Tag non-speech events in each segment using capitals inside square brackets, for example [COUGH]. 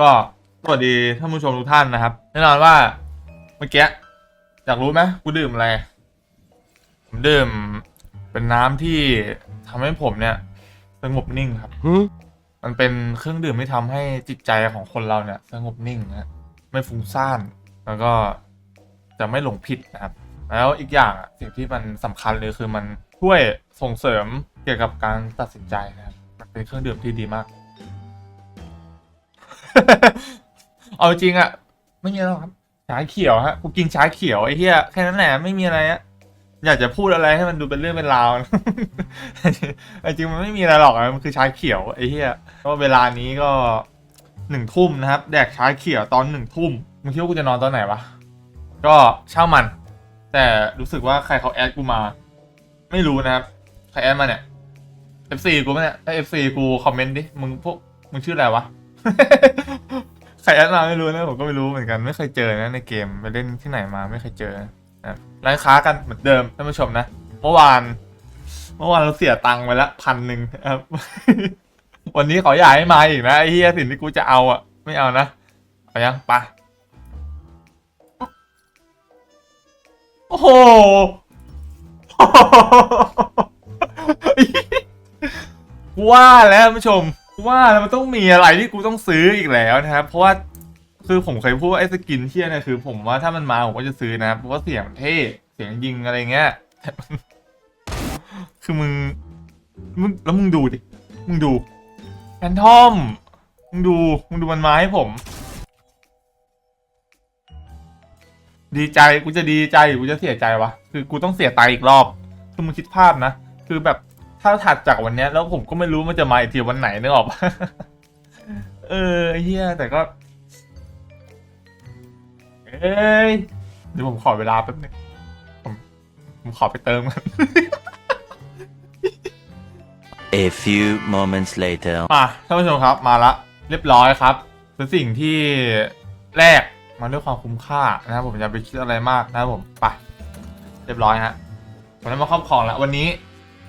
ก็สวัสดีท่านผู้ชมทุกท่านนะครับ แน่นอนว่าเมื่อกี้อยากรู้ไหมกูดื่มอะไรผมดื่มเป็นน้ำที่ทำให้ผมเนี่ยสงบนิ่งครับ มันเป็นเครื่องดื่มที่ทำให้จิตใจของคนเราเนี่ยสงบนิ่งนะไม่ฟุ้งซ่าน แล้วก็จะไม่หลงผิดนะครับ แล้วอีกอย่างอะสิ่งที่มันสำคัญเลยคือมันช่วยส่งเสริมเกี่ยวกับการตัดสินใจนะครับ มันเป็นเครื่องดื่มที่ดีมาก เอาจริงอะไม่มีหรอกครับชาเขียวฮะกูกินชาเขียวไอ้เหี้ยแค่นั้นแหละไม่มีอะไรอะอยากจะพูดอะไรให้มันดูเป็นเรื่องเป็นราวจริงมันไม่มีอะไรหรอกอะมันคือชาเขียวไอ้เหี้ยก็เวลานี้ก็หนึ่งทุ่มนะครับ แดกชาเขียวตอนหนึ่งทุ่มมึงคิดว่ากูจะนอนตอนไหนวะก็เช่ามัน แต่รู้สึกว่าใครเขาแอดกูมา ไม่รู้นะครับใครแอดมาเนี่ย FC กูเนี่ยถ้า FC กูคอมเมนต์ดิมึงพวกมึงชื่ออะไรวะ ใครแอดมาไม่รู้นะผมก็ไม่รู้เหมือนกันไม่เคยเจอนะในเกมไปเล่นที่ไหนมาไม่เคยเจอนะร้านค้ากันเหมือนเดิมท่านผู้ชมนะ เมื่อวาน เมื่อวานเราเสียตังค์ไปละพันหนึ่งครับวันนี้ขาอยากให้มาอีกนะไอ้เฮียสิ่งที่กูจะเอาอะ ไม่เอานะเอายังปะโอ้โหว่าแล้วท่านผู้ชม ว่าแล้วมันต้องมีอะไรที่กูต้องซื้ออีกแล้วนะครับ เพราะว่าคือผมเคยพูดว่าไอ้สกินเที่ยเนี่ยคือ ผมว่าถ้ามันมาผมก็จะซื้อนะเพราะว่าเสียงมันเท่เสียงยิงอะไรเงี้ยคือมึงมึงแล้วมึงดูดิมึงดูแฟนทอมมึงดูมึงดูมันมาให้ผม ดีใจกูจะดีใจหรือกูจะเสียใจวะคือกูต้องเสียใจอีกรอบคือมึงคิดภาพนะคือแบบ ถ้าถัดจากวันเนี้ยแล้วผมก็ไม่รู้มันจะมาอีกทีวันไหนนึกออกปะเออไอ้เฮียแต่ก็ เอ้ยเดี๋ยวผมขอเวลาแป๊บนึงผมผมขอไปเติมกัน A few moments later. มาท่านผู้ชมครับมาละเรียบร้อยครับเป็นสิ่งที่แรกมาด้วยความคุ้มค่านะครับผมอย่าไปคิดอะไรมากนะครับผมไปเรียบร้อยฮะผมได้มาครอบครองแล้ววันนี้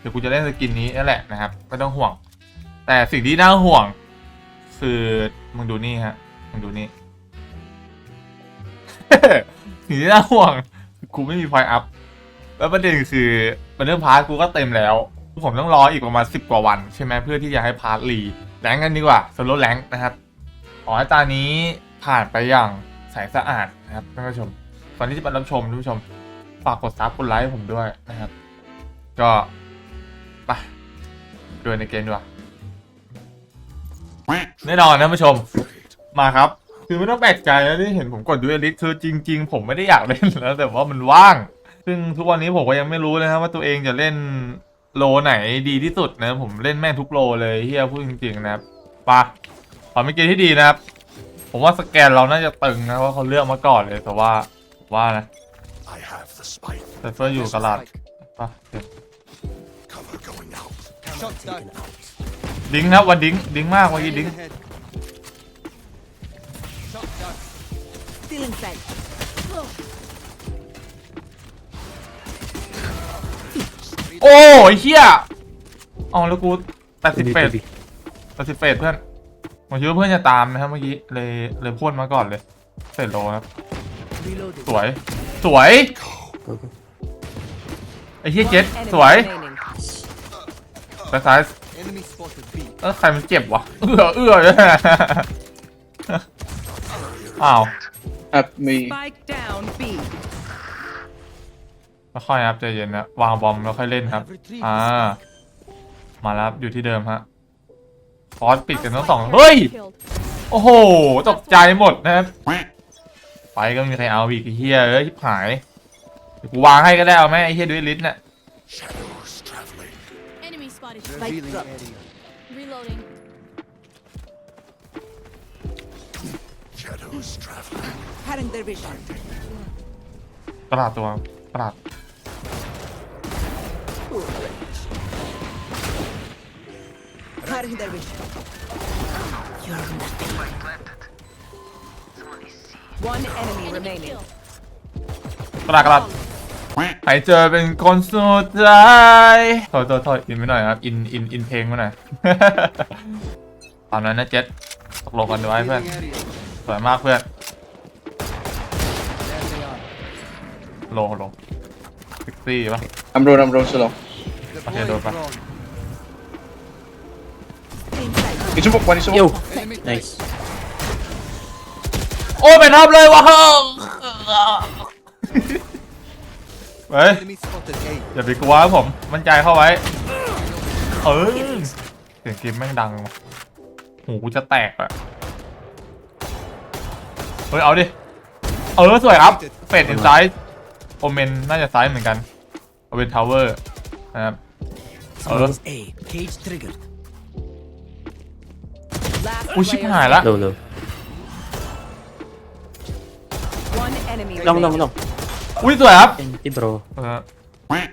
เดี๋ยวกูจะเล่นสกินนี้นั่นแหละนะครับไม่ต้องห่วง แต่สิ่งที่น่าห่วง คือมึงดูนี่ฮะมึงดูนี่สิ่งที่น่าห่วงกูไม่มีพอยอัพแล้วประเด็นคือป็นเรื่องพาร์ทกูก็เต็มแล้ว ผมต้องรออีกประมาณสิบกว่าวัน ใช่ไหมเพื่อที่จะให้พาร์ทรีแรงกันดีกว่าโซโล่แรงนะครับขอให้ตานี้ผ่านไปอย่างใสสะอาดนะครับท่านผู้ชมก่อนที่จะไปรับชมท่านผู้ชมฝากกดซับกดไลค์ผมด้วยนะครับ ก็ ดูในเกมดีกว่าแน่นอนนะท่านผู้ชม มาครับ คือไม่ต้องแปลกใจนะที่เห็นผมกดดูเอลิสคือจริง ๆ ผมไม่ได้อยากเล่นแล้ว แต่ว่ามันว่าง ซึ่งทุกวันนี้ผมก็ยังไม่รู้นะครับว่าตัวเองจะเล่นโลไหนดีที่สุดนะ ผมเล่นแม่งทุกโลเลยเฮียพูดจริงๆนะครับปะขอไม่เกมที่ดีนะครับ ผมว่าสแกนเราน่าจะตึงนะว่าเขาเลือกมาก่อนเลยแต่ว่าว่านะ I have the spike. แต่เฟอร์อยู่ตลาดปะเดี๋ยว Cover going out. Shot down. ดิ้งครับวันดิ้งดิ้งมากเมื่อกี้ดิ้ง Ahead. Shot down. Still inside. โอ้ยเฮียอ๋อแล้วกูแปดสิบเฟสแปดสิบเฟสเพื่อนผมคิดว่าเพื่อนจะตามนะครับเมื่อกี้เลยเลยพ่นมาก่อนเลยเสร็จโลครับ Reloading. สวย สวยไอ้เฮียเจ็ด One enemy สวย remaining. แต่ซ้าย Enemy spotted B. เออใครมันเจ็บวะเอื้อเอื้อเลยอ้าวครับมี Spike down B. แล้วค่อยครับใจเย็นนะวางบอมแล้วค่อยเล่นครับ อ่า มาแล้วครับอยู่ที่เดิมฮะฟอสปิดกันทั้งสองเฮ้ย โอ้โห ตกใจหมดนะครับ ไปก็ไม่มีใครเอาอีกไอ้เฮียเอ้ยชิบหายเดี๋ยวกูวางให้ก็ได้เอาไหมไอ้เฮียด้วยลิ้นน่ะ Shadows traveling. Enemy spotted. Revealing drop. area. Reloading. Shadows traveling. Cutting their vision. ตลาดตัวตลาด Cutting their vision. You're nothing. One enemy Enemy remaining. kill. ตลาดตลาด ใครเจอเป็นคนสุดท้ายโทษโทษโทษอินไปหน่อยครับ อิน อิน อินเพลงมาหน่อยตามนั้นนะเจ็ดตกลงกันไว้เพื่อน Healing area. สวยมากเพื่อน There they are. โลโลซิกซี่ปะ I'm roll, I'm roll, slow. Deploying don't back. drone. Inside. It's smoke, one is Yo, smoke. Enemy nice. โอ้ยไปทับเลยวะเฮ้ ย Enemy spotted A. อย่าไปกลัวครับผม มั่นใจเข้าไว้ เออเสียงเกมแม่งดังว่ะหูกูจะแตกอะเฮ้ย เอาดิ เออ สวยครับ เป็ดอินไซด์โอเมนน่าจะไซด์เหมือนกันเอาเป็นทาวเวอร์นะครับ เออ A. Cage triggered. Last อุ้ยชิบ player หายละ Low, low. One enemy Long, long, remaining. long. อุ้ ยสวยครับ Empty, bro. เออ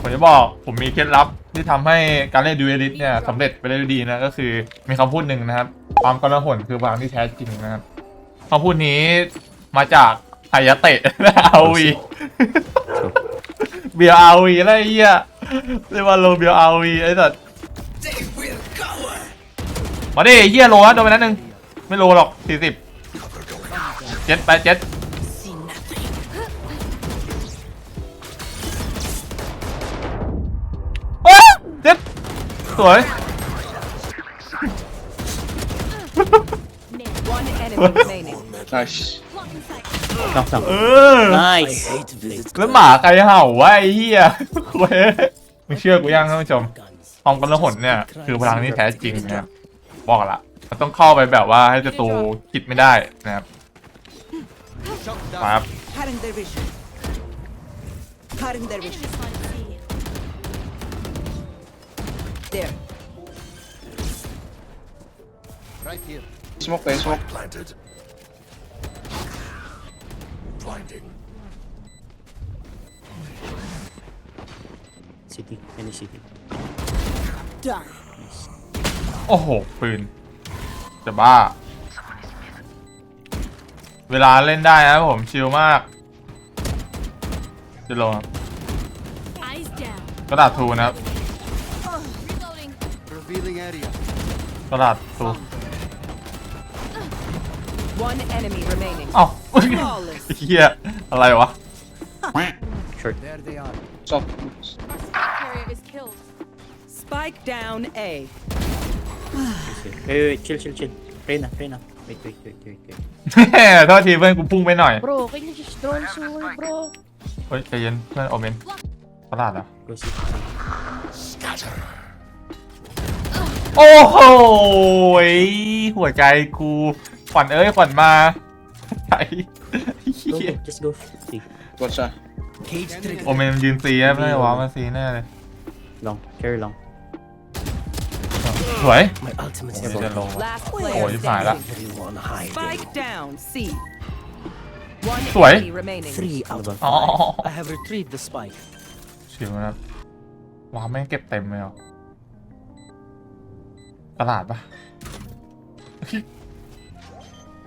ผมจะบอกผมมีเคล็ดลับที่ทำให้การเล่นดูเอลิสเนี่ยสำเร็จไปได้ด้วยดีนะก็คือมีคำพูดหนึ่งนะครับ ความกระหนคือพลังที่แท้จริงนะครับคำพูดนี้มาจากไฮยะเตะอาวีเบียร์อาวีอะไรเงี้ยเรียกว่าโลเบียร์อาวีไอ้สัสมาดิเฮียโลนะโดนไปนัดหนึ่งไม่โลหรอกสี่สิบ Cover going out. เจ็ดแปดเจ็ด สวย One enemy remaining. Nice. Blocking sight. Long, long. เออ Nice. แล้วหมาใครเห่าวะไอ้เหี้ยเว้ยมึงเชื่อกูยังท่านผู้ชมความกระหนเนี่ย คือพลังที่แท้จริงนะครับบอกละมันต้องเข้าไปแบบว่าให้ศัตรูคิดไม่ได้นะครับ Shot มา down. ครับ Cutting their vision. Cutting their Enemy vision. Spotted C. There. Right here. Smoke, guys, smoke. Planted. Blinding. City. Any city. Done. โอ้โห ปืน จะบ้า เวลาเล่นได้นะครับผม ชิลมาก จะลงครับ Eyes down. กระดาษทูนะครับ Reloading. Revealing area. กระดาษทู One enemy remaining. เอ้า Flawless. [LAUGHS] เฮียอะไรวะ Short. There they are. Soft. Our spike carrier is killed. Spike down A. Okay. Wait, wait, chill, chill, chill. Reyna, Reyna. Wait, wait, wait, wait, wait. [LAUGHS] โทษทีเพื่อนกูพุ่งไปหน่อย Bro, can you just drone soon, bro? เฮ้ยใจเย็นเพื่อนโอเมนกระดาษเหรอ Go city. Scatter. โอ้โหยหัวใจกูขวัญเอ้ยขวัญมาใจ Go, go. Just go. See. What's that? Cage triggered. โอเมนยืนซีครับไม่ได้ว้ามาซีแน่เลย Long. Carry long. สวย My ultimate's โอ้ยจะลง Last โอ้ player ยผ่านละ standing. Everyone hide. Spike down C. One Sủi. enemy remaining. Three out of อ๋อ I have retrieved the spike. ชิวนะครับว้าแม่งเก็บเต็มเลยเหรอ ตลาดปะ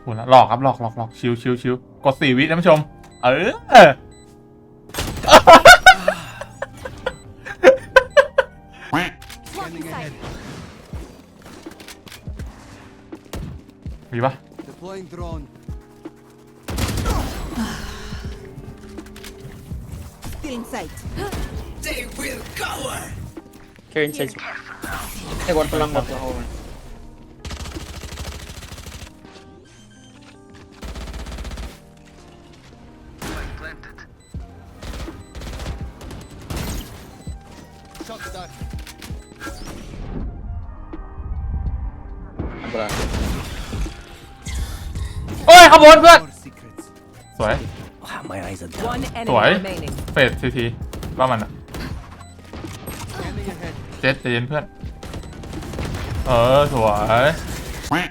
โหละหลอกครับหลอกหลอกหลอกชิวชิวชิวกดสี่วิท่านผู้ชม เออ Blocking sight. มีปะ Deploying drone. Still in sight. Carry inside. Hey, one pa lang, one pa lang. Shot down. Bra. โอ้ยขบวนเพื่อน More secrets. สวย My eyes are down. One enemy Sủi. remaining. เฟดทีทีว่ามันอะ Scanning ahead. เจ็ดใจเย็นเพื่อน เออ สวย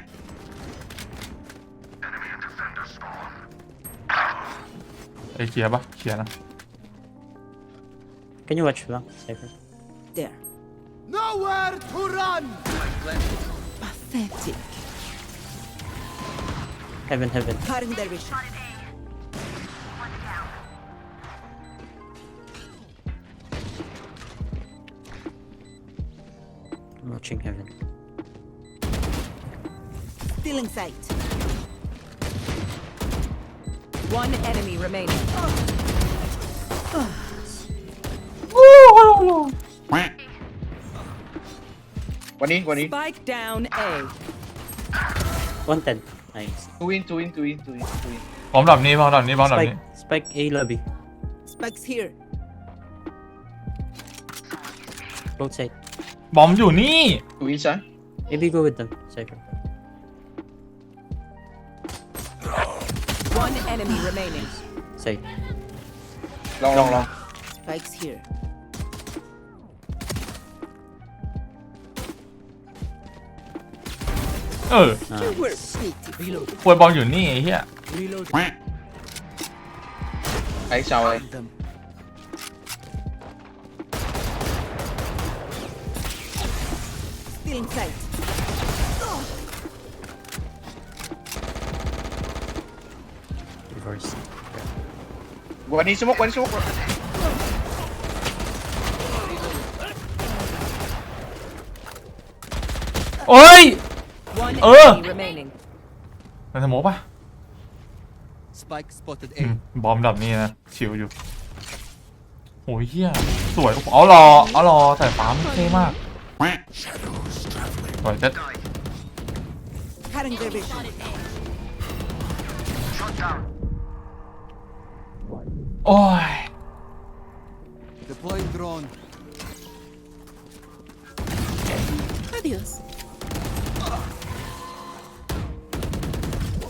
ไอยเคลียร์ปะเคลียร์นะ Can you watch long? Cypher. There. Nowhere to run. Pathetic. Heaven, heaven. Cutting their vision. I'm watching heaven. Stealing sight. One enemy remaining. One in, one in. Spike down A. One ten. Nice. Two in, two in, two in, two in, two in. พร้อมดับนี้พร้อมดับนี้พร้อมดับนี้ Spike. Spike A lobby. Spike's here. Both side. บอมอยู่นี่ Two inside. Maybe go with them. Cypher. One enemy remaining. Side. Long, long, long. Spike's here. เออ You were sneaky. Reload. ควยบอมอยู่นี่ไอ้เหี้ย Reload. Hãy chào đây. Find them. Stealing sight. Reverse. One in smoke, one in smoke. โอ้ย One Uh. enemy remaining. มันสโมกปะ Spike spotted อื A. มบอมดับนี่นะ ชิวอยู่โอ้ยเหี้ย สวยเอารอเอารอแต่ฟ้ามันเท่มาก Shadows traveling. สวยเจ็ด Cutting their vision. โอ้ย Deploying drone. Adios.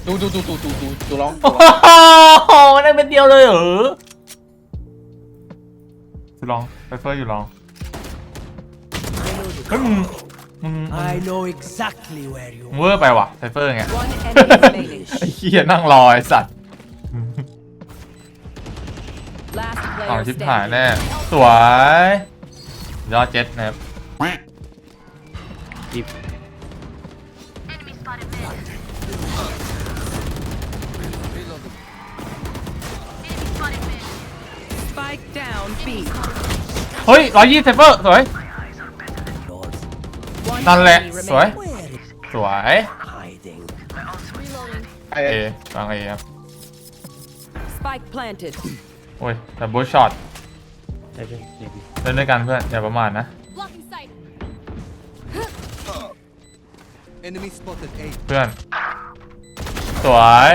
Two, two, two, two, two, two, two long. โอ้โหได้เป็นเดียวเลยเหรอจะลองไปเฟอร์อยู่ลองเฮ้ยมึงมึงมึง I know exactly where you มึงเวอร์ไปว่ะไซเฟอร์ไง One enemy remaining. ไอ้เหี้ยนั่งรอไอ้สัตว์ เอา player ชิบหายแน่ standing. สวย ยอดเจ็ดนะครับ Deep. Spike down B. เฮ้ยร้อยยี่ไซเฟอร์สวย One นั่นแหละ enemy สวย remaining. สวย Reloading. เอ Hey, วางเอครับ Spike planted. โอ้ยแต่บูช็อต Cypher. Maybe. เล่นด้วยกันเพื่อนอย่าประมาทนะ Blocking sight. Enemy spotted A. เพื่อน สวย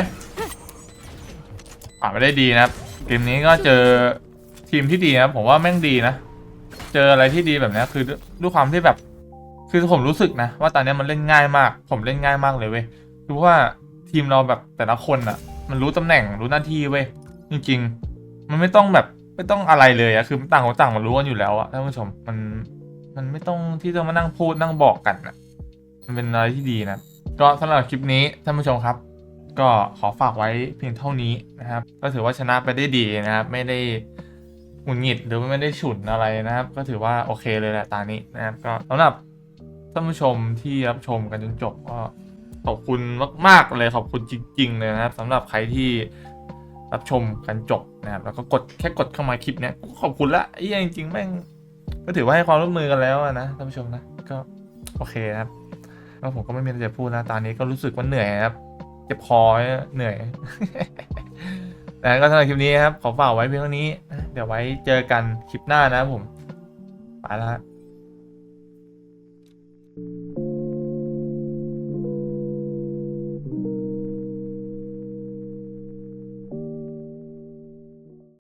ผ่านไปได้ดีนะครับเกมนี้ก็เจอทีมที่ดีนะครับผมว่าแม่งดีนะ เจออะไรที่ดีแบบเนี้ยคือด้วยความที่แบบ คือผมรู้สึกนะว่าตอนเนี้ยมันเล่นง่ายมาก ผมเล่นง่ายมากเลยเว้ยคือว่าทีมเราแบบแต่ละคนอะมันรู้ตำแหน่งรู้หน้าที่เว้ยจริง ๆ มันไม่ต้องแบบไม่ต้องอะไรเลยอะคือต่างคนต่างมันรู้กันอยู่แล้วอะท่านผู้ชมมันมันไม่ต้องที่จะมานั่งพูดนั่งบอกกันอะมันเป็นอะไรที่ดีนะ ก็สำหรับคลิปนี้ท่านผู้ชมครับ ก็ขอฝากไว้เพียงเท่านี้นะครับ ก็ถือว่าชนะไปได้ดีนะครับ ไม่ได้หงุดหงิดหรือไม่ได้ฉุนอะไรนะครับ ก็ถือว่าโอเคเลยแหละตานี้นะครับ ก็สำหรับท่านผู้ชมที่รับชมกันจนจบก็ขอบคุณมาก ๆ เลยขอบคุณจริง ๆ เลยนะครับสำหรับใครที่ รับชมกันจบนะครับแล้วก็กดแค่กดเข้ามาคลิปเนี้ยก็ขอบคุณละไอ้เหี้ยจริงๆแม่งก็ถือว่าให้ความร่วมมือกันแล้วนะท่านผู้ชมนะก็โอเคครับก็ผมก็ไม่มีอะไรจะพูดนะตอนนี้ก็รู้สึกว่าเหนื่อยครับเจ็บคอเหนื่อยแต่ก็สำหรับคลิปนี้ครับขอฝากไว้เพียงเท่านี้ เดี๋ยวไว้เจอกันคลิปหน้านะผมไปแล้วฮะ